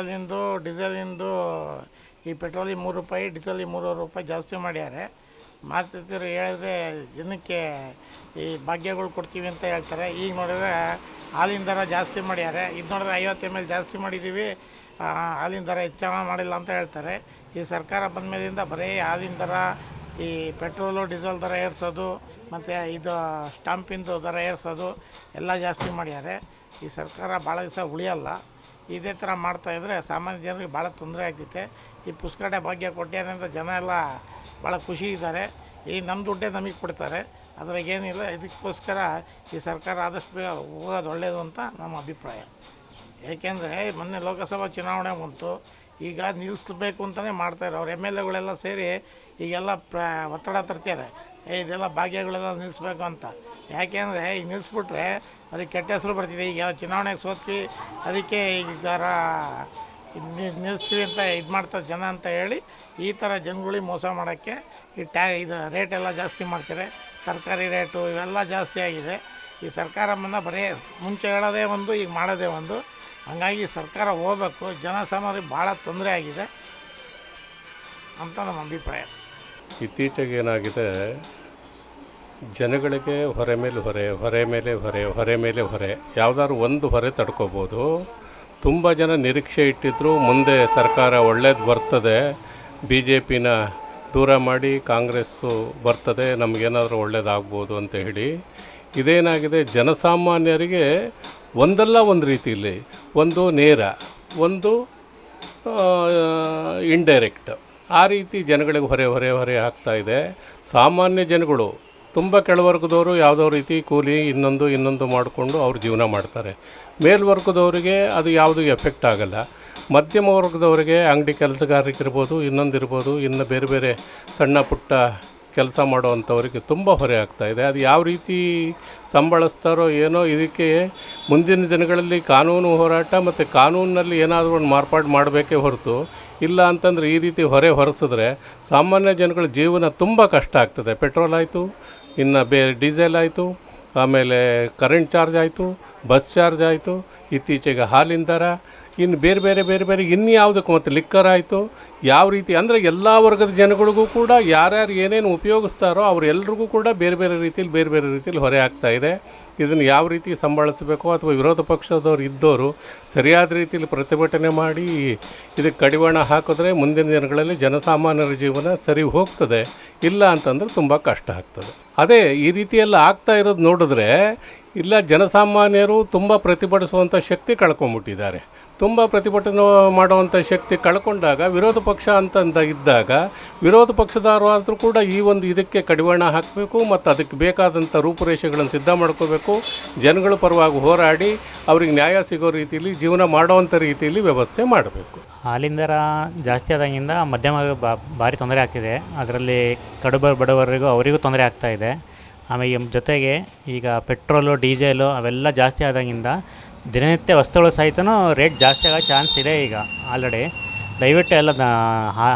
ಪೆಟ್ರೋಲಿಂದು, ಡೀಸೆಲಿಂದು, ಈ ಪೆಟ್ರೋಲಿಗೆ ಮೂರು ರೂಪಾಯಿ ಡೀಸೆಲಿಗೆ ಮೂರುವರೆ ರೂಪಾಯಿ ಜಾಸ್ತಿ ಮಾಡ್ಯಾರೆ. ಮಾತಿದ್ರು ಹೇಳಿದ್ರೆ ಜನಕ್ಕೆ ಈ ಭಾಗ್ಯಗಳು ಕೊಡ್ತೀವಿ ಅಂತ ಹೇಳ್ತಾರೆ. ಈಗ ನೋಡಿದ್ರೆ ಹಾಲಿನ ದರ ಜಾಸ್ತಿ ಮಾಡ್ಯಾರೆ. ಇದು ನೋಡಿದ್ರೆ ಐವತ್ತು ಎಂ ಎಲ್ ಜಾಸ್ತಿ ಮಾಡಿದ್ದೀವಿ. ಹಾಲಿನ ದರ ಹೆಚ್ಚಳ ಮಾಡಿಲ್ಲ ಅಂತ ಹೇಳ್ತಾರೆ. ಈ ಸರ್ಕಾರ ಬಂದ ಮೇಲಿಂದ ಬರೀ ಹಾಲಿನ ದರ, ಈ ಪೆಟ್ರೋಲು, ಡೀಸೆಲ್ ದರ ಏರಿಸೋದು, ಮತ್ತು ಇದು ಸ್ಟಾಂಪಿಂದು ದರ ಏರಿಸೋದು ಎಲ್ಲ ಜಾಸ್ತಿ ಮಾಡ್ಯಾರೆ. ಈ ಸರ್ಕಾರ ಭಾಳ ದಿವಸ ಉಳಿಯಲ್ಲ. ಇದೇ ಥರ ಮಾಡ್ತಾಯಿದ್ರೆ ಸಾಮಾನ್ಯ ಜನರಿಗೆ ಭಾಳ ತೊಂದರೆ ಆಗ್ತೈತೆ. ಈ ಪುಸ್ಕಡೆ ಭಾಗ್ಯ ಕೊಟ್ಟಾರೆ ಅಂತ ಜನ ಎಲ್ಲ ಭಾಳ ಖುಷಿ ಇದ್ದಾರೆ. ಈ ನಮ್ಮ ದುಡ್ಡೇ ನಮಗೆ ಕೊಡ್ತಾರೆ. ಅದ್ರಾಗ ಏನಿಲ್ಲ, ಇದಕ್ಕೋಸ್ಕರ ಈ ಸರ್ಕಾರ ಆದಷ್ಟು ಬೇಗ ಹೋಗೋದು ಒಳ್ಳೆಯದು ಅಂತ ನಮ್ಮ ಅಭಿಪ್ರಾಯ. ಏಕೆಂದರೆ ಮೊನ್ನೆ ಲೋಕಸಭಾ ಚುನಾವಣೆ ಬಂತು. ಈಗ ನಿಲ್ಲಿಸ್ಬೇಕು ಅಂತಲೇ ಮಾಡ್ತಾರೆ ಅವ್ರು ಎಂ ಎಲ್ ಎಗಳೆಲ್ಲ ಸೇರಿ ಈಗೆಲ್ಲ ಪ್ರ, ಒತ್ತಡ ತರ್ತಾರೆ ಏ, ಇದೆಲ್ಲ ಭಾಗ್ಯಗಳೆಲ್ಲ ನಿಲ್ಲಿಸ್ಬೇಕು ಅಂತ. ಯಾಕೆಂದರೆ ಈಗ ನಿಲ್ಲಿಸ್ಬಿಟ್ರೆ ಅದಕ್ಕೆ ಕೆಟ್ಟ ಹೆಸರು ಬರ್ತಿದೆ. ಈಗ ಚುನಾವಣೆಗೆ ಸೋತ್ವಿ, ಅದಕ್ಕೆ ಈಗ ನಿಲ್ಲಿಸ್ತೀವಿ ಅಂತ ಇದು ಮಾಡ್ತಾರೆ ಜನ ಅಂತ ಹೇಳಿ ಈ ಥರ ಜನಗಳಿಗೆ ಮೋಸ ಮಾಡೋಕ್ಕೆ ಈ ಟ್ಯಾ, ಇದು ರೇಟ್ ಎಲ್ಲ ಜಾಸ್ತಿ ಮಾಡ್ತಾರೆ. ತರಕಾರಿ ರೇಟು ಇವೆಲ್ಲ ಜಾಸ್ತಿ ಆಗಿದೆ. ಈ ಸರ್ಕಾರ ಬಂದ ಬರೀ ಮುಂಚೆ ಹೇಳೋದೇ ಒಂದು, ಈಗ ಮಾಡೋದೇ ಒಂದು. ಹಂಗಾಗಿ ಸರ್ಕಾರ ಹೋಗ್ಬೇಕು. ಜನಸಾಮಾನ್ಯರಿಗೆ ಭಾಳ ತೊಂದರೆ ಆಗಿದೆ ಅಂತ ನಮ್ಮ ಅಭಿಪ್ರಾಯ. ಇತ್ತೀಚೆಗೆ ಏನಾಗಿದೆ ಜನಗಳಿಗೆ ಹೊರೆ ಮೇಲೆ ಹೊರೆ ಹೊರೆ ಮೇಲೆ ಹೊರೆ ಹೊರೆ ಮೇಲೆ ಹೊರೆ, ಯಾವುದಾದ್ರು ಒಂದು ಹೊರೆ ತಡ್ಕೋಬೋದು. ತುಂಬ ಜನ ನಿರೀಕ್ಷೆ ಇಟ್ಟಿದ್ರು, ಮುಂದೆ ಸರ್ಕಾರ ಒಳ್ಳೇದು ಬರ್ತದೆ ಬಿ ಜೆ ಪಿನ ದೂರ ಮಾಡಿ ಕಾಂಗ್ರೆಸ್ಸು ಬರ್ತದೆ, ನಮಗೇನಾದರೂ ಒಳ್ಳೇದಾಗ್ಬೋದು ಅಂತ ಹೇಳಿ. ಇದೇನಾಗಿದೆ, ಜನಸಾಮಾನ್ಯರಿಗೆ ಒಂದಲ್ಲ ಒಂದು ರೀತಿಯಲ್ಲಿ ಒಂದು ನೇರ, ಒಂದು ಇಂಡೈರೆಕ್ಟ್ ಆ ರೀತಿ ಜನಗಳಿಗೆ ಹೊರೆ ಹೊರೆ ಹೊರೆ ಇದೆ. ಸಾಮಾನ್ಯ ಜನಗಳು ತುಂಬ ಕೆಳವರ್ಗದವರು ಯಾವುದೋ ರೀತಿ ಕೂಲಿ ಇನ್ನೊಂದು ಇನ್ನೊಂದು ಮಾಡಿಕೊಂಡು ಅವ್ರು ಜೀವನ ಮಾಡ್ತಾರೆ. ಮೇಲ್ವರ್ಗದವರಿಗೆ ಅದು ಯಾವುದು ಎಫೆಕ್ಟ್ ಆಗಲ್ಲ. ಮಧ್ಯಮ ವರ್ಗದವರಿಗೆ ಅಂಗಡಿ ಕೆಲಸಗಾರರಿಗಿರ್ಬೋದು ಇನ್ನೊಂದು ಇರ್ಬೋದು ಇನ್ನು ಬೇರೆ ಬೇರೆ ಸಣ್ಣ ಪುಟ್ಟ ಕೆಲಸ ಮಾಡೋವಂಥವ್ರಿಗೆ ತುಂಬ ಹೊರೆ ಆಗ್ತಾ ಇದೆ. ಅದು ಯಾವ ರೀತಿ ಸಂಬಳಿಸ್ತಾರೋ ಏನೋ ಇದಕ್ಕೆ ಮುಂದಿನ ದಿನಗಳಲ್ಲಿ ಕಾನೂನು ಹೋರಾಟ ಮತ್ತು ಕಾನೂನಿನಲ್ಲಿ ಏನಾದರೂ ಒಂದು ಮಾರ್ಪಾಡು ಮಾಡಬೇಕೇ ಹೊರತು, ಇಲ್ಲ ಅಂತಂದರೆ ಈ ರೀತಿ ಹೊರೆ ಹೊರಿಸಿದ್ರೆ ಸಾಮಾನ್ಯ ಜನಗಳ ಜೀವನ ತುಂಬ ಕಷ್ಟ ಆಗ್ತದೆ. ಪೆಟ್ರೋಲ್ ಆಯಿತು ಇನ್ನು ಬೇ ಡೀಸೆಲ್ ಆಯಿತು ಆಮೇಲೆ ಕರೆಂಟ್ ಚಾರ್ಜ್ ಆಯಿತು ಬಸ್ ಚಾರ್ಜ್ ಆಯಿತು ಇತ್ತೀಚೆಗೆ ಹಾಲಿನ ದರ ಇನ್ನು ಬೇರೆ ಬೇರೆ ಬೇರೆ ಬೇರೆ ಇನ್ಯಾವುದಕ್ಕೂ ಮತ್ತು ಲಿಕ್ಕರ್ ಆಯಿತು, ಯಾವ ರೀತಿ ಅಂದರೆ ಎಲ್ಲ ವರ್ಗದ ಜನಗಳಿಗೂ ಕೂಡ ಯಾರ್ಯಾರು ಏನೇನು ಉಪಯೋಗಿಸ್ತಾರೋ ಅವರೆಲ್ಲರಿಗೂ ಕೂಡ ಬೇರೆ ಬೇರೆ ರೀತಿಯಲ್ಲಿ ಬೇರೆ ಬೇರೆ ರೀತಿಯಲ್ಲಿ ಹೊರೆ ಆಗ್ತಾ ಇದೆ. ಇದನ್ನು ಯಾವ ರೀತಿ ಸಂಭಾಳಿಸಬೇಕು ಅಥವಾ ವಿರೋಧ ಪಕ್ಷದವ್ರು ಇದ್ದವರು ಸರಿಯಾದ ರೀತಿಯಲ್ಲಿ ಪ್ರತಿಭಟನೆ ಮಾಡಿ ಇದಕ್ಕೆ ಕಡಿವಾಣ ಹಾಕಿದ್ರೆ ಮುಂದಿನ ದಿನಗಳಲ್ಲಿ ಜನಸಾಮಾನ್ಯರ ಜೀವನ ಸರಿ ಹೋಗ್ತದೆ, ಇಲ್ಲ ಅಂತಂದ್ರೆ ತುಂಬ ಕಷ್ಟ ಆಗ್ತದೆ. ಅದೇ ಈ ರೀತಿಯೆಲ್ಲ ಆಗ್ತಾ ಇರೋದು ನೋಡಿದ್ರೆ, ಇಲ್ಲ ಜನಸಾಮಾನ್ಯರು ತುಂಬ ಪ್ರತಿಭಟಿಸುವಂಥ ಶಕ್ತಿ ಕಳ್ಕೊಂಬಿಟ್ಟಿದ್ದಾರೆ ತುಂಬ ಪ್ರತಿಭಟನೆ ಮಾಡುವಂಥ ಶಕ್ತಿ ಕಳ್ಕೊಂಡಾಗ, ವಿರೋಧ ಪಕ್ಷ ಅಂತಂದ ಇದ್ದಾಗ ವಿರೋಧ ಪಕ್ಷದವರು ಆದರೂ ಕೂಡ ಈ ಒಂದು ಇದಕ್ಕೆ ಕಡಿವಾಣ ಹಾಕಬೇಕು ಮತ್ತು ಅದಕ್ಕೆ ಬೇಕಾದಂಥ ರೂಪುರೇಷೆಗಳನ್ನು ಸಿದ್ಧ ಮಾಡ್ಕೋಬೇಕು. ಜನಗಳ ಪರವಾಗಿ ಹೋರಾಡಿ ಅವ್ರಿಗೆ ನ್ಯಾಯ ಸಿಗೋ ರೀತಿಯಲ್ಲಿ, ಜೀವನ ಮಾಡುವಂಥ ರೀತಿಯಲ್ಲಿ ವ್ಯವಸ್ಥೆ ಮಾಡಬೇಕು. ಹಾಲಿನ ದರ ಜಾಸ್ತಿ ಆದಾಗಿಂದ ಮಧ್ಯಮ ಬಾ, ಭಾರಿ ತೊಂದರೆ ಆಗ್ತಿದೆ. ಅದರಲ್ಲಿ ಕಡುಬ ಬಡವರಿಗೂ ಅವರಿಗೂ ತೊಂದರೆ ಆಗ್ತಾ ಇದೆ. ಆಮೇಲೆ ಜೊತೆಗೆ ಈಗ ಪೆಟ್ರೋಲು, ಡೀಸೆಲು ಅವೆಲ್ಲ ಜಾಸ್ತಿ ಆದಾಗಿಂದ ದಿನನಿತ್ಯ ವಸ್ತುಗಳು ಸಹಿತ ರೇಟ್ ಜಾಸ್ತಿ ಆಗೋ ಚಾನ್ಸ್ ಇದೆ ಈಗ ಆಲ್ರೆಡಿ ದಯವಿಟ್ಟು ಎಲ್ಲ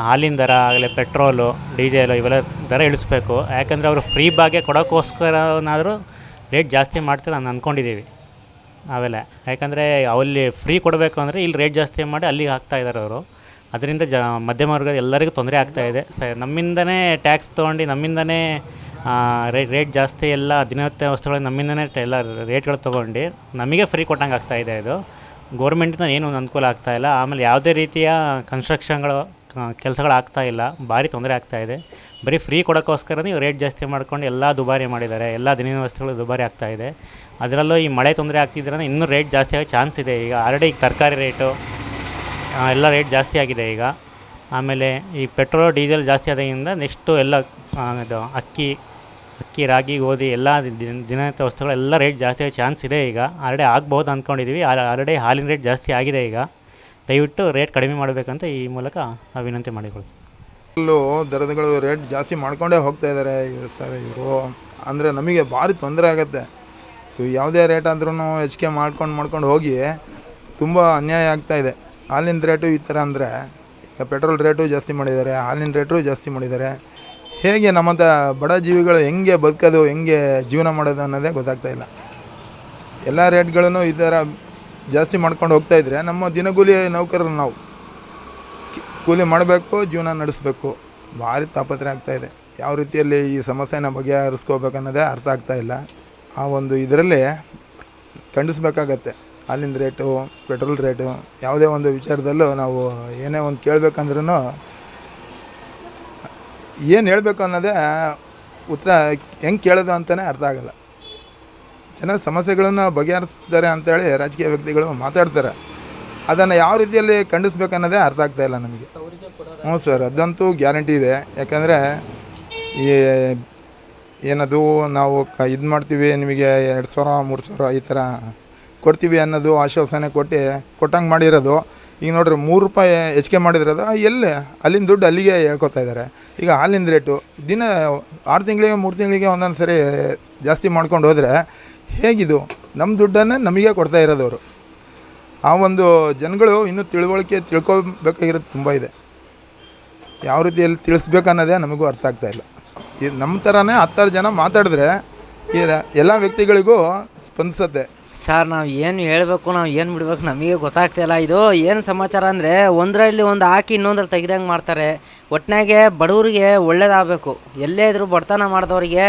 ಹಾಲಿನ ದರ ಆಗಲಿ ಪೆಟ್ರೋಲು ಡೀಸೆಲು ಇವೆಲ್ಲ ದರ ಇಳಿಸ್ಬೇಕು. ಯಾಕಂದರೆ ಅವರು ಫ್ರೀ ಬಾಗೆ ಕೊಡೋಕ್ಕೋಸ್ಕರನಾದರೂ ರೇಟ್ ಜಾಸ್ತಿ ಮಾಡ್ತಾರೆ ನಾನು ಅಂದ್ಕೊಂಡಿದ್ದೀವಿ ಅವೆಲ್ಲ ಯಾಕಂದರೆ ಅಲ್ಲಿ ಫ್ರೀ ಕೊಡಬೇಕು ಅಂದರೆ ಇಲ್ಲಿ ರೇಟ್ ಜಾಸ್ತಿ ಮಾಡಿ ಅಲ್ಲಿಗೆ ಹಾಕ್ತಾ ಇದ್ದಾರೆ ಅವರು. ಅದರಿಂದ ಜ, ಮಧ್ಯಮ ವರ್ಗದ ಎಲ್ಲರಿಗೂ ತೊಂದರೆ ಆಗ್ತಾ ಇದೆ. ಸ, ನಮ್ಮಿಂದನೇ ಟ್ಯಾಕ್ಸ್ ತೊಗೊಂಡು ನಮ್ಮಿಂದನೇ ರೇಟ್ ರೇಟ್ ಜಾಸ್ತಿ ಎಲ್ಲ ದಿನನಿತ್ಯ ವಸ್ತುಗಳು ನಮ್ಮಿಂದನೇ ಎಲ್ಲ ರೇಟ್ಗಳು ತೊಗೊಂಡು ನಮಗೆ ಫ್ರೀ ಕೊಟ್ಟಂಗೆ ಆಗ್ತಾಯಿದೆ ಇದೆ ಗೌರ್ಮೆಂಟಿಂದ ಏನೂ ಅನುಕೂಲ ಆಗ್ತಾ ಇಲ್ಲ. ಆಮೇಲೆ ಯಾವುದೇ ರೀತಿಯ ಕನ್ಸ್ಟ್ರಕ್ಷನ್ಗಳು ಕೆಲಸಗಳು ಆಗ್ತಾ ಇಲ್ಲ. ಭಾರಿ ತೊಂದರೆ ಆಗ್ತಾ ಇದೆ. ಬರೀ ಫ್ರೀ ಕೊಡೋಕ್ಕೋಸ್ಕರ ನೀವು ರೇಟ್ ಜಾಸ್ತಿ ಮಾಡ್ಕೊಂಡು ಎಲ್ಲ ದುಬಾರಿ ಮಾಡಿದ್ದಾರೆ. ಎಲ್ಲ ದಿನದ ವಸ್ತುಗಳು ದುಬಾರಿ ಆಗ್ತಾ ಇದೆ. ಅದರಲ್ಲೂ ಈ ಮಳೆ ತೊಂದರೆ ಆಗ್ತಿದ್ರೆ ಇನ್ನೂ ರೇಟ್ ಜಾಸ್ತಿ ಆಗೋ ಚಾನ್ಸ್ ಇದೆ ಈಗ. ಆಲ್ರೆಡಿ ಈಗ ತರಕಾರಿ ರೇಟು ಎಲ್ಲ ರೇಟ್ ಜಾಸ್ತಿ ಆಗಿದೆ ಈಗ. ಆಮೇಲೆ ಈ ಪೆಟ್ರೋಲ್ ಡೀಸೆಲ್ ಜಾಸ್ತಿ ಆದಾಗಿಂದ ನೆಕ್ಸ್ಟು ಎಲ್ಲ ಇದು ಅಕ್ಕಿ ಅಕ್ಕಿ, ರಾಗಿ, ಗೋಧಿ ಎಲ್ಲ ದಿನ- ದಿನನಿತ್ಯ ವಸ್ತುಗಳೆಲ್ಲ ರೇಟ್ ಜಾಸ್ತಿ ಆಗೋ ಚಾನ್ಸ್ ಇದೆ ಈಗ. ಆಲ್ರೆಡಿ ಆಗ್ಬೋದು ಅಂದ್ಕೊಂಡಿದ್ದೀವಿ ಆಲ್ರೆಡಿ ಹಾಲಿನ ರೇಟ್ ಜಾಸ್ತಿ ಆಗಿದೆ ಈಗ. ದಯವಿಟ್ಟು ರೇಟ್ ಕಡಿಮೆ ಮಾಡಬೇಕಂತ ಈ ಮೂಲಕ ನಾವು ವಿನಂತಿ ಮಾಡಿಕೊಳ್ತೀವಿ ಎಲ್ಲೂ ದರಗಳು ರೇಟ್ ಜಾಸ್ತಿ ಮಾಡ್ಕೊಂಡೇ ಹೋಗ್ತಾ ಇದ್ದಾರೆ ಸರ್ ಇವರು. ಅಂದರೆ ನಮಗೆ ಭಾರಿ ತೊಂದರೆ ಆಗುತ್ತೆ. ಯಾವುದೇ ರೇಟ್ ಅಂದ್ರೂ ಹೆಚ್ಚಿಗೆ ಮಾಡ್ಕೊಂಡು ಮಾಡ್ಕೊಂಡು ಹೋಗಿ ತುಂಬ ಅನ್ಯಾಯ ಆಗ್ತಾ ಇದೆ. ಹಾಲಿನ ರೇಟು ಈ ಥರ ಅಂದರೆ ಈಗ ಪೆಟ್ರೋಲ್ ರೇಟು ಜಾಸ್ತಿ ಮಾಡಿದ್ದಾರೆ, ಹಾಲಿನ ರೇಟು ಜಾಸ್ತಿ ಮಾಡಿದ್ದಾರೆ. ಹೇಗೆ ನಮ್ಮಂಥ ಬಡ ಜೀವಿಗಳು ಹೆಂಗೆ ಬದುಕೋದು, ಹೆಂಗೆ ಜೀವನ ಮಾಡೋದು ಅನ್ನೋದೇ ಗೊತ್ತಾಗ್ತಾ ಇಲ್ಲ. ಎಲ್ಲ ರೇಟ್ಗಳನ್ನು ಈ ಥರ ಜಾಸ್ತಿ ಮಾಡ್ಕೊಂಡು ಹೋಗ್ತಾ ಇದ್ರೆ ನಮ್ಮ ದಿನಗೂಲಿ ನೌಕರರು ನಾವು. ಕೂಲಿ ಮಾಡಬೇಕು, ಜೀವನ ನಡೆಸಬೇಕು. ಭಾರಿ ತಾಪತ್ರೆ ಆಗ್ತಾ ಇದೆ. ಯಾವ ರೀತಿಯಲ್ಲಿ ಈ ಸಮಸ್ಯೆನ ಬಗೆಹರಿಸ್ಕೋಬೇಕನ್ನೋದೇ ಅರ್ಥ ಇಲ್ಲ. ಆ ಒಂದು ಇದರಲ್ಲಿ ಖಂಡಿಸ್ಬೇಕಾಗತ್ತೆ. ಹಾಲಿನ ರೇಟು, ಪೆಟ್ರೋಲ್ ರೇಟು, ಯಾವುದೇ ಒಂದು ವಿಚಾರದಲ್ಲೂ ನಾವು ಏನೇ ಒಂದು ಕೇಳಬೇಕಂದ್ರೂ ಏನು ಹೇಳಬೇಕು ಅನ್ನೋದೇ ಉತ್ತರ ಹೆಂಗೆ ಕೇಳೋದು ಅಂತಲೇ ಅರ್ಥ ಆಗಲ್ಲ. ಜನ ಸಮಸ್ಯೆಗಳನ್ನು ಬಗೆಹರಿಸ್ತಾರೆ ಅಂತೇಳಿ ರಾಜಕೀಯ ವ್ಯಕ್ತಿಗಳು ಮಾತಾಡ್ತಾರೆ. ಅದನ್ನು ಯಾವ ರೀತಿಯಲ್ಲಿ ಖಂಡಿಸ್ಬೇಕನ್ನೋದೇ ಅರ್ಥ ಆಗ್ತಾ ಇಲ್ಲ ನಮಗೆ. ಹ್ಞೂ ಸರ್, ಅದಂತೂ ಗ್ಯಾರಂಟಿ ಇದೆ. ಯಾಕಂದರೆ ಈ ಏನದು ನಾವು ಕ ಇದು ಮಾಡ್ತೀವಿ, ನಿಮಗೆ ಎರಡು ಸಾವಿರ, ಮೂರು ಸಾವಿರ ಈ ಥರ ಕೊಡ್ತೀವಿ ಅನ್ನೋದು ಆಶ್ವಾಸನೆ ಕೊಟ್ಟು ಕೊಟ್ಟಂಗೆ ಮಾಡಿರೋದು. ಈಗ ನೋಡಿರಿ ಮೂರು ರೂಪಾಯಿ ಹೆಚ್ಚಿಗೆ ಮಾಡಿದ್ರದು ಎಲ್ಲಿ? ಅಲ್ಲಿಂದ ದುಡ್ಡು ಅಲ್ಲಿಗೆ ಹೇಳ್ಕೊತಾ ಇದ್ದಾರೆ. ಈಗ ಹಾಲಿನ ರೇಟು ದಿನ ಆರು ತಿಂಗಳಿಗೆ, ಮೂರು ತಿಂಗಳಿಗೆ ಒಂದೊಂದು ಸರಿ ಜಾಸ್ತಿ ಮಾಡ್ಕೊಂಡು ಹೋದರೆ ಹೇಗಿದು? ನಮ್ಮ ದುಡ್ಡನ್ನು ನಮಗೆ ಕೊಡ್ತಾ ಇರೋದವರು. ಆ ಒಂದು ಜನಗಳು ಇನ್ನೂ ತಿಳುವಳಿಕೆ ತಿಳ್ಕೊಬೇಕಾಗಿರೋದು ತುಂಬ ಇದೆ. ಯಾವ ರೀತಿಯಲ್ಲಿ ತಿಳಿಸ್ಬೇಕನ್ನೋದೇ ನಮಗೂ ಅರ್ಥ ಆಗ್ತಾ ಇಲ್ಲ. ಈ ನಮ್ಮ ಥರನೇ ಹತ್ತಾರು ಜನ ಮಾತಾಡಿದ್ರೆ ಈ ಎಲ್ಲ ವ್ಯಕ್ತಿಗಳಿಗೂ ಸ್ಪಂದಿಸತ್ತೆ. ಸರ್, ನಾವು ಏನು ಹೇಳಬೇಕು, ನಾವು ಏನು ಬಿಡ್ಬೇಕು ನಮಗೆ ಗೊತ್ತಾಗ್ತಿಲ್ಲ ಇದು ಏನು ಸಮಾಚಾರ ಅಂದರೆ ಒಂದರಲ್ಲಿ ಒಂದು ಹಾಕಿ ಇನ್ನೊಂದ್ರಲ್ಲಿ ತೆಗ್ದಂಗೆ ಮಾಡ್ತಾರೆ. ಒಟ್ಟಿನಾಗೆ ಬಡವರಿಗೆ ಒಳ್ಳೇದಾಗಬೇಕು. ಎಲ್ಲೇ ಇದ್ರೂ ಬಡತನ ಮಾಡಿದವರಿಗೆ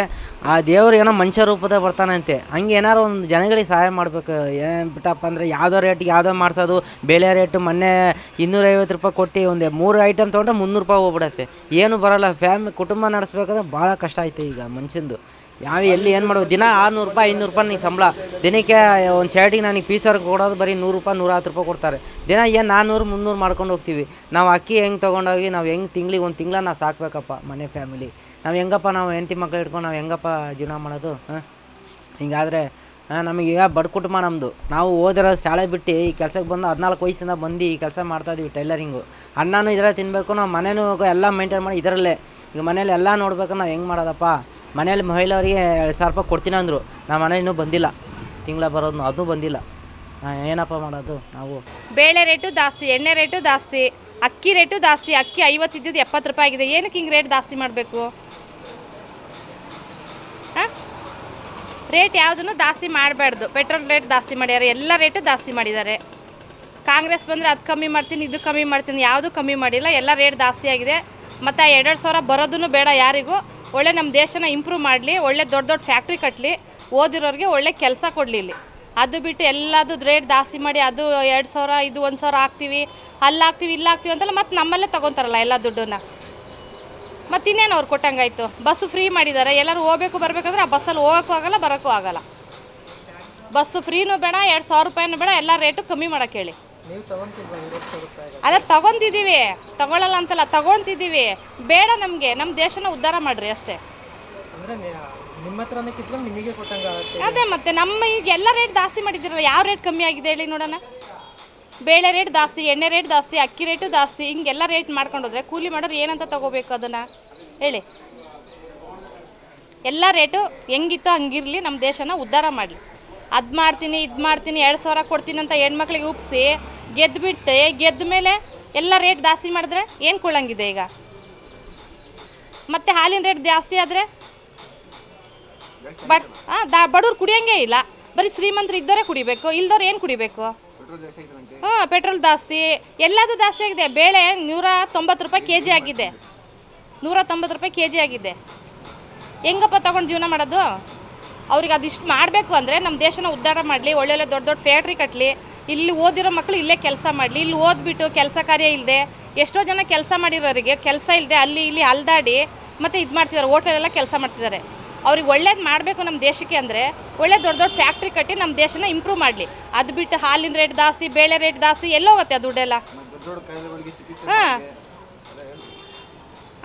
ಆ ದೇವ್ರು ಏನೋ ಮನುಷ್ಯ ರೂಪದ ಬರ್ತಾನಂತೆ. ಹಂಗೆ ಏನಾರು ಒಂದು ಜನಗಳಿಗೆ ಸಹಾಯ ಮಾಡಬೇಕು. ಏನು ಬಿಟ್ಟಪ್ಪ ಅಂದರೆ ಯಾವುದೋ ರೇಟ್ಗೆ ಯಾವುದೋ ಮಾಡಿಸೋದು. ಬೇಳೆ ರೇಟು ಮೊನ್ನೆ ಇನ್ನೂರೈವತ್ತು ರೂಪಾಯಿ ಕೊಟ್ಟು ಒಂದು ಮೂರು ಐಟಮ್ ತೊಗೊಂಡ್ರೆ ಮುನ್ನೂರು ರೂಪಾಯಿ ಹೋಗ್ಬಿಡತ್ತೆ. ಏನು ಬರೋಲ್ಲ. ಫ್ಯಾಮಿ ಕುಟುಂಬ ನಡೆಸ್ಬೇಕಂದ್ರೆ ಭಾಳ ಕಷ್ಟ ಐತೆ ಈಗ ಮನುಷ್ಯಂದು. ಯಾವ ಎಲ್ಲಿ ಏನು ಮಾಡೋದು ದಿನ ಆರುನೂರು ರೂಪಾಯಿ, ಐನೂರು ರೂಪಾಯಿ ನನಗೆ ಸಂಬಳ. ದಿನಕ್ಕೆ ಒಂದು ಶರ್ಟಿಗೆ ನನಗೆ ಪೀಸರ್ಗೆ ಕೊಡೋದು ಬರೀ ನೂರು ರೂಪಾಯಿ, ನೂರ ಹತ್ತು ರೂಪಾಯಿ ಕೊಡ್ತಾರೆ. ದಿನ ಏನು ನಾನ್ನೂರು ಮುನ್ನೂರು ಮಾಡ್ಕೊಂಡು ಹೋಗ್ತೀವಿ. ನಾವು ಅಕ್ಕಿ ಹೆಂಗೆ ತೊಗೊಂಡೋಗಿ, ನಾವು ಹೆಂಗೆ ತಿಂಗ್ಳಿಗೆ ಒಂದು ತಿಂಗಳ ನಾವು ಸಾಕಬೇಕಪ್ಪ ಮನೆ ಫ್ಯಾಮಿಲಿ ನಾವು ಹೆಂಗಪ್ಪ ನಾವು ಹೆಂಡತಿ ಮಕ್ಕಳು ಇಟ್ಕೊಂಡು ನಾವು ಹೆಂಗಪ್ಪ ಜೀವನ ಮಾಡೋದು, ಹಾಂ? ಹಿಂಗಾದರೆ ನಮಗೆ ಈಗ ಬಡ ಕುಟುಂಬ ನಮ್ಮದು ನಾವು ಓದಿರೋ ಶಾಲೆ ಬಿಟ್ಟು ಈ ಕೆಲಸಕ್ಕೆ ಬಂದು ಹದಿನಾಲ್ಕು ವಯಸ್ಸಿಂದ ಬಂದು ಈ ಕೆಲಸ ಮಾಡ್ತಾಯಿದ್ದೀವಿ ಟೈಲರಿಂಗು. ಅಣ್ಣನೂ ಇದರ ತಿನ್ನಬೇಕು ನಾವು ಮನೇನೂ ಎಲ್ಲ ಮೇಂಟೈನ್ ಮಾಡಿ ಇದರಲ್ಲೇ. ಈಗ ಮನೇಲಿ ಎಲ್ಲ ನೋಡ್ಬೇಕು, ನಾವು ಹೆಂಗೆ ಮಾಡೋದಪ್ಪ? ಮನೇಲಿ ಮಹಿಳೆಯರಿಗೆ ಎರಡು ಸಾವಿರ ರೂಪಾಯಿ ಕೊಡ್ತೀನಿ ಅಂದರು. ನಮ್ಮ ಮನೆ ಇನ್ನೂ ಬಂದಿಲ್ಲ. ತಿಂಗಳ ಬರೋದು ಅದು ಬಂದಿಲ್ಲ. ಏನಪ್ಪ ಮಾಡೋದು ನಾವು? ಬೇಳೆ ರೇಟು ಜಾಸ್ತಿ, ಎಣ್ಣೆ ರೇಟು ಜಾಸ್ತಿ, ಅಕ್ಕಿ ರೇಟು ಜಾಸ್ತಿ, ಅಕ್ಕಿ ಐವತ್ತು ಇದ್ದಿದ್ದು ಎಪ್ಪತ್ತು ರೂಪಾಯಿ ಆಗಿದೆ. ಏನಕ್ಕೆ ಹಿಂಗೆ ರೇಟ್ ಜಾಸ್ತಿ ಮಾಡಬೇಕು? ರೇಟ್ ಯಾವುದನ್ನು ಜಾಸ್ತಿ ಮಾಡಬಾರ್ದು. ಪೆಟ್ರೋಲ್ ರೇಟ್ ಜಾಸ್ತಿ ಮಾಡ್ಯಾರ, ಎಲ್ಲ ರೇಟು ಜಾಸ್ತಿ ಮಾಡಿದ್ದಾರೆ. ಕಾಂಗ್ರೆಸ್ ಬಂದರೆ ಅದು ಕಮ್ಮಿ ಮಾಡ್ತೀನಿ, ಇದು ಕಮ್ಮಿ ಮಾಡ್ತೀನಿ, ಯಾವುದೂ ಕಮ್ಮಿ ಮಾಡಿಲ್ಲ, ಎಲ್ಲ ರೇಟ್ ಜಾಸ್ತಿ ಆಗಿದೆ. ಮತ್ತು ಆ ಎರಡೆರಡು ಸಾವಿರ ಬರೋದನ್ನು ಬೇಡ ಯಾರಿಗೂ. ಒಳ್ಳೆ ನಮ್ಮ ದೇಶನ ಇಂಪ್ರೂವ್ ಮಾಡಲಿ, ಒಳ್ಳೆ ದೊಡ್ಡ ದೊಡ್ಡ ಫ್ಯಾಕ್ಟ್ರಿ ಕಟ್ಟಲಿ ಓದಿರೋರಿಗೆ ಒಳ್ಳೆ ಕೆಲಸ ಕೊಡಲಿ ಇಲ್ಲಿ. ಅದು ಬಿಟ್ಟು ಎಲ್ಲದು ರೇಟ್ ಜಾಸ್ತಿ ಮಾಡಿ ಅದು ಎರಡು ಸಾವಿರ, ಇದು ಒಂದು ಸಾವಿರ ಹಾಕ್ತೀವಿ, ಅಲ್ಲಿ ಹಾಕ್ತೀವಿ, ಇಲ್ಲಿ ಹಾಕ್ತೀವಿ ಅಂತೆಲ್ಲ ಮತ್ತೆ ನಮ್ಮಲ್ಲೇ ತೊಗೊತಾರಲ್ಲ ಎಲ್ಲ ದುಡ್ಡನ್ನ. ಮತ್ತು ಇನ್ನೇನು ಅವ್ರು ಕೊಟ್ಟಂಗಾಯ್ತು? ಬಸ್ಸು ಫ್ರೀ ಮಾಡಿದ್ದಾರೆ ಎಲ್ಲರೂ ಹೋಗಬೇಕು, ಬರಬೇಕಂದ್ರೆ ಆ ಬಸ್ಸಲ್ಲಿ ಹೋಗೋಕ್ಕೂ ಆಗಲ್ಲ, ಬರೋಕ್ಕೂ ಆಗಲ್ಲ. ಬಸ್ಸು ಫ್ರೀನೂ ಬೇಡ, ಎರಡು ಸಾವಿರ ರೂಪಾಯಿನೂ ಬೇಡ, ಎಲ್ಲ ರೇಟು ಕಮ್ಮಿ ಮಾಡೋಕ್ಕೆ ಹೇಳಿ. ಅಲ್ಲ ತಗೊಂತಿದ್ದೀವಿ ತಗೊಳ್ಳಲ್ಲ ಅಂತಲ್ಲ ತಗೊಂತಿದ್ದೀವಿ. ಬೇಡ ನಮಗೆ. ನಮ್ಮ ದೇಶನ ಉದ್ಧಾರ ಮಾಡ್ರಿ ಅಷ್ಟೇ. ಅದೇ ಮತ್ತೆ ನಮ್ಮ ಈಗ ಎಲ್ಲ ರೇಟ್ ಜಾಸ್ತಿ ಮಾಡಿದ್ದೀರಲ್ಲ ಯಾವ ರೇಟ್ ಕಮ್ಮಿ ಆಗಿದೆ ಹೇಳಿ ನೋಡೋಣ. ಬೇಳೆ ರೇಟ್ ಜಾಸ್ತಿ ಎಣ್ಣೆ ರೇಟ್ ಜಾಸ್ತಿ ಅಕ್ಕಿ ರೇಟು ಜಾಸ್ತಿ ಹಿಂಗೆಲ್ಲ ರೇಟ್ ಮಾಡ್ಕೊಂಡೋದ್ರೆ ಕೂಲಿ ಮಾಡೋರು ಏನಂತ ತಗೋಬೇಕು ಅದನ್ನು? ಹೇಳಿ. ಎಲ್ಲ ರೇಟು ಹೆಂಗಿತ್ತು ಹಂಗಿರಲಿ ನಮ್ಮ ದೇಶನ ಉದ್ಧಾರ ಮಾಡಲಿ. ಅದು ಮಾಡ್ತೀನಿ ಇದು ಮಾಡ್ತೀನಿ ಎರಡು ಸಾವಿರ ಕೊಡ್ತೀನಿ ಅಂತ ಹೆಣ್ಮಕ್ಳಿಗೆ ಉಪ್ಸಿ ಗೆದ್ದುಬಿಟ್ಟು ಗೆದ್ದ ಮೇಲೆ ಎಲ್ಲ ರೇಟ್ ಜಾಸ್ತಿ ಮಾಡಿದ್ರೆ ಏನು ಕೊಳ್ಳಂಗಿದೆ ಈಗ? ಮತ್ತೆ ಹಾಲಿನ ರೇಟ್ ಜಾಸ್ತಿ ಆದರೆ ಬಟ್ ಹಾಂ ದಾ ಬಡವ್ರು ಕುಡಿಯೋಂಗೇ ಇಲ್ಲ. ಬರೀ ಶ್ರೀಮಂತರು ಇದ್ದವರೇ ಕುಡಿಬೇಕು ಇಲ್ದವ್ರು ಏನು ಕುಡಿಬೇಕು? ಹಾಂ ಪೆಟ್ರೋಲ್ ಜಾಸ್ತಿ ಎಲ್ಲದೂ ಜಾಸ್ತಿ ಆಗಿದೆ. ಬೇಳೆ ನೂರ ತೊಂಬತ್ತು ರೂಪಾಯಿ ಕೆ ಜಿ ಆಗಿದೆ. ನೂರ ತೊಂಬತ್ತು ರೂಪಾಯಿ ಕೆ ಜಿ ಆಗಿದೆ. ಹೆಂಗಪ್ಪ ತೊಗೊಂಡು ಜೀವನ ಮಾಡೋದು? ಅವ್ರಿಗೆ ಅದಿಷ್ಟು ಮಾಡಬೇಕು ಅಂದರೆ ನಮ್ಮ ದೇಶನ ಉದ್ಧಾರ ಮಾಡಲಿ ಒಳ್ಳೊಳ್ಳೆ ದೊಡ್ಡ ದೊಡ್ಡ ಫ್ಯಾಕ್ಟ್ರಿ ಕಟ್ಟಲಿ ಇಲ್ಲಿ ಓದಿರೋ ಮಕ್ಕಳು ಇಲ್ಲೇ ಕೆಲಸ ಮಾಡಲಿ ಇಲ್ಲಿ ಓದ್ಬಿಟ್ಟು ಕೆಲಸ ಕಾರ್ಯ ಇಲ್ಲದೆ ಎಷ್ಟೋ ಜನ ಕೆಲಸ ಮಾಡಿರೋರಿಗೆ ಕೆಲಸ ಇಲ್ಲದೆ ಅಲ್ಲಿ ಇಲ್ಲಿ ಅಲ್ದಾಡಿ ಮತ್ತು ಇದು ಮಾಡ್ತಿದ್ದಾರೆ ಹೋಟ್ಲಲ್ಲೆಲ್ಲ ಕೆಲಸ ಮಾಡ್ತಿದ್ದಾರೆ ಅವ್ರಿಗೆ ಒಳ್ಳೇದು ಮಾಡಬೇಕು ನಮ್ಮ ದೇಶಕ್ಕೆ ಅಂದರೆ ಒಳ್ಳೆ ದೊಡ್ಡ ದೊಡ್ಡ ಫ್ಯಾಕ್ಟ್ರಿ ಕಟ್ಟಿ ನಮ್ಮ ದೇಶನ ಇಂಪ್ರೂವ್ ಮಾಡಲಿ. ಅದು ಬಿಟ್ಟು ಹಾಲಿನ ರೇಟ್ ಜಾಸ್ತಿ ಬೇಳೆ ರೇಟ್ ಜಾಸ್ತಿ ಎಲ್ಲೋಗುತ್ತೆ ಆ ದುಡ್ಡೆಲ್ಲ. ಹಾಂ.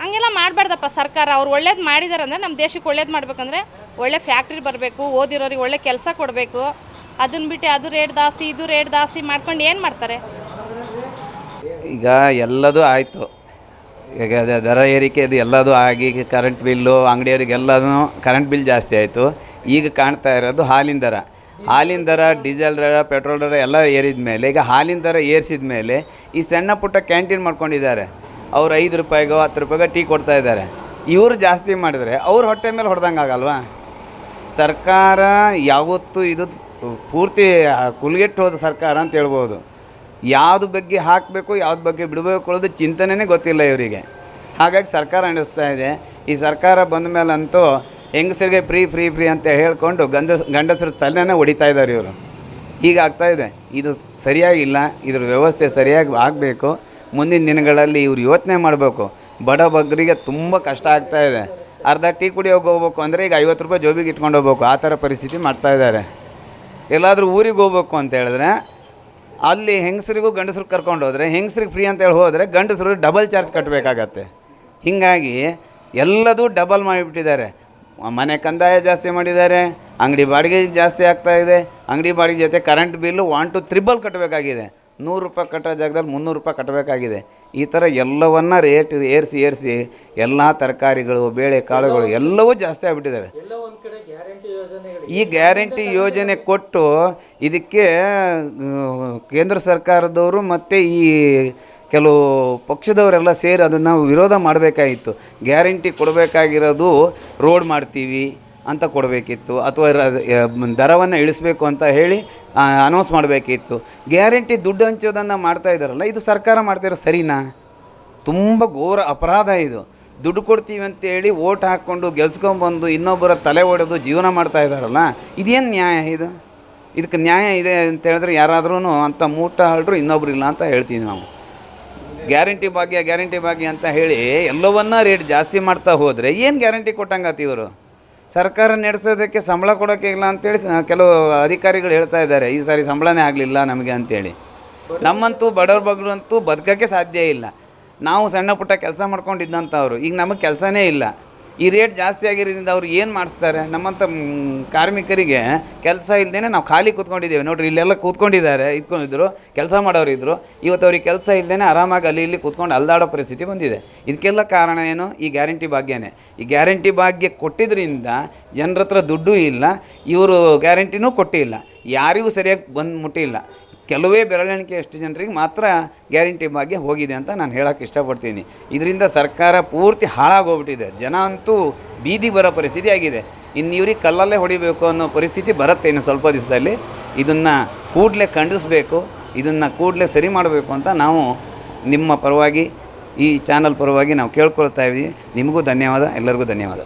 ಹಂಗೆಲ್ಲ ಮಾಡಬಾರ್ದಪ್ಪ ಸರ್ಕಾರ. ಅವ್ರು ಒಳ್ಳೇದು ಮಾಡಿದಾರೆ ಅಂದರೆ ನಮ್ಮ ದೇಶಕ್ಕೆ ಒಳ್ಳೇದು ಮಾಡಬೇಕಂದ್ರೆ ಒಳ್ಳೆ ಫ್ಯಾಕ್ಟ್ರಿ ಬರಬೇಕು, ಓದಿರೋರಿಗೆ ಒಳ್ಳೆ ಕೆಲಸ ಕೊಡಬೇಕು. ಅದನ್ನ ಬಿಟ್ಟು ಅದು ರೇಟ್ ಜಾಸ್ತಿ, ಇದು ರೇಟ್ ಜಾಸ್ತಿ ಮಾಡ್ಕೊಂಡು ಏನು ಮಾಡ್ತಾರೆ? ಈಗ ಎಲ್ಲದೂ ಆಯಿತು. ಈಗ ದರ ಏರಿಕೆ ಇದು ಎಲ್ಲದೂ ಆಗಿ ಕರೆಂಟ್ ಬಿಲ್ಲು ಅಂಗಡಿಯವ್ರಿಗೆಲ್ಲದೂ ಕರೆಂಟ್ ಬಿಲ್ ಜಾಸ್ತಿ ಆಯಿತು. ಈಗ ಕಾಣ್ತಾ ಇರೋದು ಹಾಲಿನ ದರ. ಹಾಲಿನ ದರ ಡೀಸೆಲ್ ದರ ಪೆಟ್ರೋಲ್ ದರ ಎಲ್ಲ ಏರಿದ ಮೇಲೆ ಈಗ ಹಾಲಿನ ದರ ಏರಿಸಿದ ಮೇಲೆ ಈ ಸಣ್ಣ ಪುಟ್ಟ ಕ್ಯಾಂಟೀನ್ ಮಾಡ್ಕೊಂಡಿದ್ದಾರೆ. ಅವ್ರು ಐದು ರೂಪಾಯಿಗೋ ಹತ್ತು ರೂಪಾಯಿಗೋ ಟೀ ಕೊಡ್ತಾ ಇದ್ದಾರೆ. ಇವರು ಜಾಸ್ತಿ ಮಾಡಿದರೆ ಅವ್ರ ಹೊಟ್ಟೆ ಮೇಲೆ ಹೊಡೆದಂಗೆ ಆಗಲ್ವಾ? ಸರ್ಕಾರ ಯಾವತ್ತೂ ಇದು ಪೂರ್ತಿ ಕುಲ್ಗೆಟ್ಟು ಹೋದ ಸರ್ಕಾರ ಅಂತ ಹೇಳ್ಬೋದು. ಯಾವ್ದು ಬಗ್ಗೆ ಹಾಕಬೇಕು, ಯಾವ್ದು ಬಗ್ಗೆ ಬಿಡಬೇಕು ಅನ್ನೋದು ಚಿಂತನೆಯೇ ಗೊತ್ತಿಲ್ಲ ಇವರಿಗೆ. ಹಾಗಾಗಿ ಸರ್ಕಾರ ನಡೆಸ್ತಾ ಇದೆ. ಈ ಸರ್ಕಾರ ಬಂದ ಮೇಲಂತೂ ಹೆಂಗಸರಿಗೆ ಫ್ರೀ ಫ್ರೀ ಫ್ರೀ ಅಂತ ಹೇಳ್ಕೊಂಡು ಗಂಡಸ್ ಗಂಡಸರ ತಲೆನೇ ಹೊಡಿತಾ ಇದ್ದಾರೆ ಇವರು. ಇದೆ. ಇದು ಸರಿಯಾಗಿಲ್ಲ. ಇದ್ರ ವ್ಯವಸ್ಥೆ ಸರಿಯಾಗಿ ಆಗಬೇಕು. ಮುಂದಿನ ದಿನಗಳಲ್ಲಿ ಇವ್ರು ಯೋಚನೆ ಮಾಡಬೇಕು. ಬಡ ಬಗ್ಗರಿಗೆ ತುಂಬ ಕಷ್ಟ ಆಗ್ತಾ ಇದೆ. ಅರ್ಧ ಟೀ ಕುಡಿಯೋಕೆ ಹೋಗ್ಬೇಕು ಅಂದರೆ ಈಗ ಐವತ್ತು ರೂಪಾಯಿ ಜೋಬಿಗೆ ಇಟ್ಕೊಂಡು ಹೋಗ್ಬೇಕು. ಆ ಥರ ಪರಿಸ್ಥಿತಿ ಮಾಡ್ತಾ ಇದ್ದಾರೆ. ಎಲ್ಲಾದರೂ ಊರಿಗೆ ಹೋಗ್ಬೇಕು ಅಂತ ಹೇಳಿದ್ರೆ, ಅಲ್ಲಿ ಹೆಂಗಸರಿಗೂ ಗಂಡಸರು ಕರ್ಕೊಂಡು ಹೋದರೆ, ಹೆಂಗಸ್ರಿಗೆ ಫ್ರೀ ಅಂತೇಳಿ ಹೋದರೆ ಗಂಡಸರು ಡಬಲ್ ಚಾರ್ಜ್ ಕಟ್ಟಬೇಕಾಗತ್ತೆ ಹೀಗಾಗಿ ಎಲ್ಲದೂ ಡಬಲ್ ಮಾಡಿಬಿಟ್ಟಿದ್ದಾರೆ. ಮನೆ ಕಂದಾಯ ಜಾಸ್ತಿ ಮಾಡಿದ್ದಾರೆ, ಅಂಗಡಿ ಬಾಡಿಗೆ ಜಾಸ್ತಿ ಆಗ್ತಾ ಇದೆ, ಅಂಗಡಿ ಬಾಡಿಗೆ ಜೊತೆ current bill one to triple ಕಟ್ಟಬೇಕಾಗಿದೆ ನೂರು ರೂಪಾಯಿ ಕಟ್ಟೋ ಜಾಗದಲ್ಲಿ ಮುನ್ನೂರು ರೂಪಾಯಿ ಕಟ್ಟಬೇಕಾಗಿದೆ. ಈ ಥರ ಎಲ್ಲವನ್ನ ರೇಟ್ ಏರಿಸಿ ಏರಿಸಿ ಎಲ್ಲ ತರಕಾರಿಗಳು ಬೇಳೆ ಕಾಳುಗಳು ಎಲ್ಲವೂ ಜಾಸ್ತಿ ಆಗಿಬಿಟ್ಟಿದ್ದಾವೆ. ಈ ಗ್ಯಾರಂಟಿ ಯೋಜನೆ ಕೊಟ್ಟು ಇದಕ್ಕೆ ಕೇಂದ್ರ ಸರ್ಕಾರದವರು ಮತ್ತು ಈ ಕೆಲವು ಪಕ್ಷದವರೆಲ್ಲ ಸೇರಿ ಅದನ್ನು ವಿರೋಧ ಮಾಡಬೇಕಾಗಿತ್ತು ಗ್ಯಾರಂಟಿ ಕೊಡಬೇಕಾಗಿರೋದು ರೋಡ್ ಮಾಡ್ತೀವಿ ಅಂತ ಕೊಡಬೇಕಿತ್ತು ಅಥವಾ ದರವನ್ನು ಇಳಿಸಬೇಕು ಅಂತ ಹೇಳಿ ಅನೌನ್ಸ್ ಮಾಡಬೇಕಿತ್ತು. ಗ್ಯಾರಂಟಿ ದುಡ್ಡು ಹಂಚೋದನ್ನು ಮಾಡ್ತಾ ಇದ್ದಾರಲ್ಲ, ಇದು ಸರ್ಕಾರ ಮಾಡ್ತಿರೋ ಸರಿನಾ? ತುಂಬ ಘೋರ ಅಪರಾಧ ಇದು. ದುಡ್ಡು ಕೊಡ್ತೀವಿ ಅಂತೇಳಿ ಓಟ್ ಹಾಕ್ಕೊಂಡು ಗೆಲ್ಸ್ಕೊಂಬಂದು ಇನ್ನೊಬ್ಬರ ತಲೆ ಒಡೆದು ಜೀವನ ಮಾಡ್ತಾ ಇದ್ದಾರಲ್ಲ, ಇದೇನು ನ್ಯಾಯ ಇದು? ಇದಕ್ಕೆ ನ್ಯಾಯ ಇದೆ ಅಂತ ಹೇಳಿದ್ರೆ ಯಾರಾದ್ರೂ ಅಂಥ ಮೂಟ ಆಳ್ರು ಇನ್ನೊಬ್ರು ಇಲ್ಲ ಅಂತ ಹೇಳ್ತೀವಿ ನಾವು. ಗ್ಯಾರಂಟಿ ಭಾಗ್ಯ ಗ್ಯಾರಂಟಿ ಭಾಗ್ಯ ಅಂತ ಹೇಳಿ ಎಲ್ಲವನ್ನ ರೇಟ್ ಜಾಸ್ತಿ ಮಾಡ್ತಾ ಹೋದರೆ ಏನು ಗ್ಯಾರಂಟಿ ಕೊಟ್ಟಂಗಾತಿ ಇವರು? ಸರ್ಕಾರ ನಡೆಸೋದಕ್ಕೆ ಸಂಬಳ ಕೊಡೋಕ್ಕೆ ಇಲ್ಲ ಅಂತೇಳಿ ಕೆಲವು ಅಧಿಕಾರಿಗಳು ಹೇಳ್ತಾ ಇದ್ದಾರೆ, ಈ ಸಾರಿ ಸಂಬಳನೇ ಆಗಲಿಲ್ಲ ನಮಗೆ ಅಂತೇಳಿ. ನಮ್ಮಂತೂ ಬಡವ್ರ ಬಗ್ಗರು ಅಂತೂ ಬದುಕೋಕ್ಕೆ ಸಾಧ್ಯ ಇಲ್ಲ. ನಾವು ಸಣ್ಣ ಪುಟ್ಟ ಕೆಲಸ ಮಾಡ್ಕೊಂಡಿದ್ದಂಥವ್ರು, ಈಗ ನಮಗೆ ಕೆಲಸನೇ ಇಲ್ಲ. ಈ ರೇಟ್ ಜಾಸ್ತಿ ಆಗಿರೋದ್ರಿಂದ ಅವ್ರು ಏನು ಮಾಡಿಸ್ತಾರೆ? ನಮ್ಮಂಥ ಕಾರ್ಮಿಕರಿಗೆ ಕೆಲಸ ಇಲ್ಲದೇ ನಾವು ಖಾಲಿ ಕೂತ್ಕೊಂಡಿದ್ದೇವೆ. ನೋಡ್ರಿ, ಇಲ್ಲೆಲ್ಲ ಕೂತ್ಕೊಂಡಿದ್ದಾರೆ, ಇದ್ಕೊಂಡಿದ್ರು, ಕೆಲಸ ಮಾಡೋರು ಇದ್ದರು ಇವತ್ತು ಅವ್ರಿಗೆ ಕೆಲಸ ಇಲ್ಲದೇ ಆರಾಮಾಗಿ ಅಲ್ಲಿ ಇಲ್ಲಿ ಕೂತ್ಕೊಂಡು ಅಲ್ದಾಡೋ ಪರಿಸ್ಥಿತಿ ಬಂದಿದೆ. ಇದಕ್ಕೆಲ್ಲ ಕಾರಣ ಏನು? ಈ ಗ್ಯಾರಂಟಿ ಭಾಗ್ಯನೇ. ಈ ಗ್ಯಾರಂಟಿ ಭಾಗ್ಯ ಕೊಟ್ಟಿದ್ದರಿಂದ ಜನರ ಹತ್ರ ದುಡ್ಡು ಇಲ್ಲ, ಇವರು ಗ್ಯಾರಂಟಿನೂ ಕೊಟ್ಟಿಲ್ಲ. ಯಾರಿಗೂ ಸರಿಯಾಗಿ ಬಂದು ಮುಟ್ಟಿಲ್ಲ. ಕೆಲವೇ ಬೆರಳೆಣಿಕೆ ಎಷ್ಟು ಜನರಿಗೆ ಮಾತ್ರ ಗ್ಯಾರಂಟಿ ಬಗ್ಗೆ ಹೋಗಿದೆ ಅಂತ ನಾನು ಹೇಳೋಕ್ಕೆ ಇಷ್ಟಪಡ್ತೀನಿ. ಇದರಿಂದ ಸರ್ಕಾರ ಪೂರ್ತಿ ಹಾಳಾಗೋಗ್ಬಿಟ್ಟಿದೆ. ಜನ ಅಂತೂ ಬೀದಿ ಬರೋ ಪರಿಸ್ಥಿತಿ ಆಗಿದೆ. ಇನ್ನು ಇವ್ರಿಗೆ ಕಲ್ಲಲ್ಲೇ ಹೊಡಿಬೇಕು ಅನ್ನೋ ಪರಿಸ್ಥಿತಿ ಬರುತ್ತೆ ಇನ್ನು ಸ್ವಲ್ಪ ದಿವಸದಲ್ಲಿ. ಇದನ್ನು ಕೂಡಲೇ ಖಂಡಿಸಬೇಕು, ಇದನ್ನು ಕೂಡಲೇ ಸರಿ ಮಾಡಬೇಕು ಅಂತ ನಾವು ನಿಮ್ಮ ಪರವಾಗಿ ಈ ಚಾನಲ್ ಪರವಾಗಿ ನಾವು ಕೇಳ್ಕೊಳ್ತಾ ಇದ್ದೀವಿ. ನಿಮಗೂ ಧನ್ಯವಾದ, ಎಲ್ಲರಿಗೂ ಧನ್ಯವಾದ.